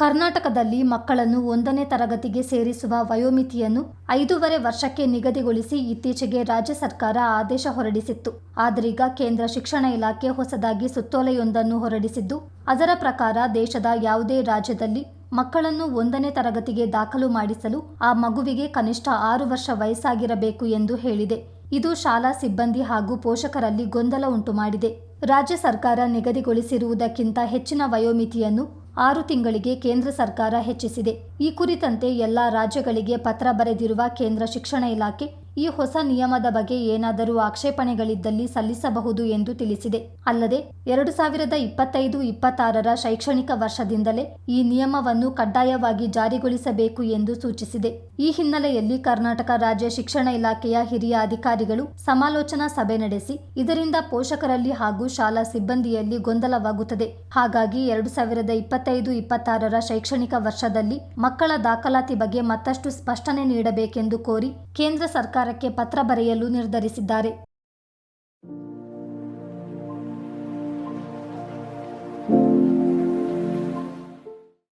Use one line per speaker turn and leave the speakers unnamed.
ಕರ್ನಾಟಕದಲ್ಲಿ ಮಕ್ಕಳನ್ನು ಒಂದನೇ ತರಗತಿಗೆ ಸೇರಿಸುವ ವಯೋಮಿತಿಯನ್ನು ಐದೂವರೆ ವರ್ಷಕ್ಕೆ ನಿಗದಿಗೊಳಿಸಿ ಇತ್ತೀಚೆಗೆ ರಾಜ್ಯ ಸರ್ಕಾರ ಆದೇಶ ಹೊರಡಿಸಿತ್ತು. ಆದರೀಗ ಕೇಂದ್ರ ಶಿಕ್ಷಣ ಇಲಾಖೆ ಹೊಸದಾಗಿ ಸುತ್ತೋಲೆಯೊಂದನ್ನು ಹೊರಡಿಸಿದ್ದು, ಅದರ ಪ್ರಕಾರ ದೇಶದ ಯಾವುದೇ ರಾಜ್ಯದಲ್ಲಿ ಮಕ್ಕಳನ್ನು ಒಂದನೇ ತರಗತಿಗೆ ದಾಖಲು ಮಾಡಿಸಲು ಆ ಮಗುವಿಗೆ ಕನಿಷ್ಠ ಆರು ವರ್ಷ ವಯಸ್ಸಾಗಿರಬೇಕು ಎಂದು ಹೇಳಿದೆ. ಇದು ಶಾಲಾ ಸಿಬ್ಬಂದಿ ಹಾಗೂ ಪೋಷಕರಲ್ಲಿ ಗೊಂದಲ ಉಂಟು ಮಾಡಿದೆ ರಾಜ್ಯ ಸರ್ಕಾರ ನಿಗದಿಗೊಳಿಸಿರುವುದಕ್ಕಿಂತ ಹೆಚ್ಚಿನ ವಯೋಮಿತಿಯನ್ನು ಆರು ತಿಂಗಳಿಗೆ ಕೇಂದ್ರ ಸರ್ಕಾರ ಹೆಚ್ಚಿಸಿದೆ. ಈ ಕುರಿತಂತೆ ಎಲ್ಲ ರಾಜ್ಯಗಳಿಗೆ ಪತ್ರ ಬರೆದಿರುವ ಕೇಂದ್ರ ಶಿಕ್ಷಣ ಇಲಾಖೆ ಈ ಹೊಸ ನಿಯಮದ ಬಗ್ಗೆ ಏನಾದರೂ ಆಕ್ಷೇಪಣೆಗಳಿದ್ದಲ್ಲಿ ಸಲ್ಲಿಸಬಹುದು ಎಂದು ತಿಳಿಸಿದೆ. ಅಲ್ಲದೆ, ಎರಡು ಸಾವಿರದ ಇಪ್ಪತ್ತೈದು ಇಪ್ಪತ್ತಾರರ ಶೈಕ್ಷಣಿಕ ವರ್ಷದಿಂದಲೇ ಈ ನಿಯಮವನ್ನು ಕಡ್ಡಾಯವಾಗಿ ಜಾರಿಗೊಳಿಸಬೇಕು ಎಂದು ಸೂಚಿಸಿದೆ. ಈ ಹಿನ್ನೆಲೆಯಲ್ಲಿ ಕರ್ನಾಟಕ ರಾಜ್ಯ ಶಿಕ್ಷಣ ಇಲಾಖೆಯ ಹಿರಿಯ ಅಧಿಕಾರಿಗಳು ಸಮಾಲೋಚನಾ ಸಭೆ ನಡೆಸಿ, ಇದರಿಂದ ಪೋಷಕರಲ್ಲಿ ಹಾಗೂ ಶಾಲಾ ಸಿಬ್ಬಂದಿಯಲ್ಲಿ ಗೊಂದಲವಾಗುತ್ತದೆ. ಹಾಗಾಗಿ, ಎರಡು ಸಾವಿರದ ಇಪ್ಪತ್ತೈದು ಇಪ್ಪತ್ತಾರರ ಶೈಕ್ಷಣಿಕ ವರ್ಷದಲ್ಲಿ ಮಕ್ಕಳ ದಾಖಲಾತಿ ಬಗ್ಗೆ ಮತ್ತಷ್ಟು ಸ್ಪಷ್ಟನೆ ನೀಡಬೇಕೆಂದು ಕೋರಿ ಕೇಂದ್ರ ಸರ್ಕಾರಕ್ಕೆ ಪತ್ರ ಬರೆಯಲು ನಿರ್ಧರಿಸಿದ್ದಾರೆ.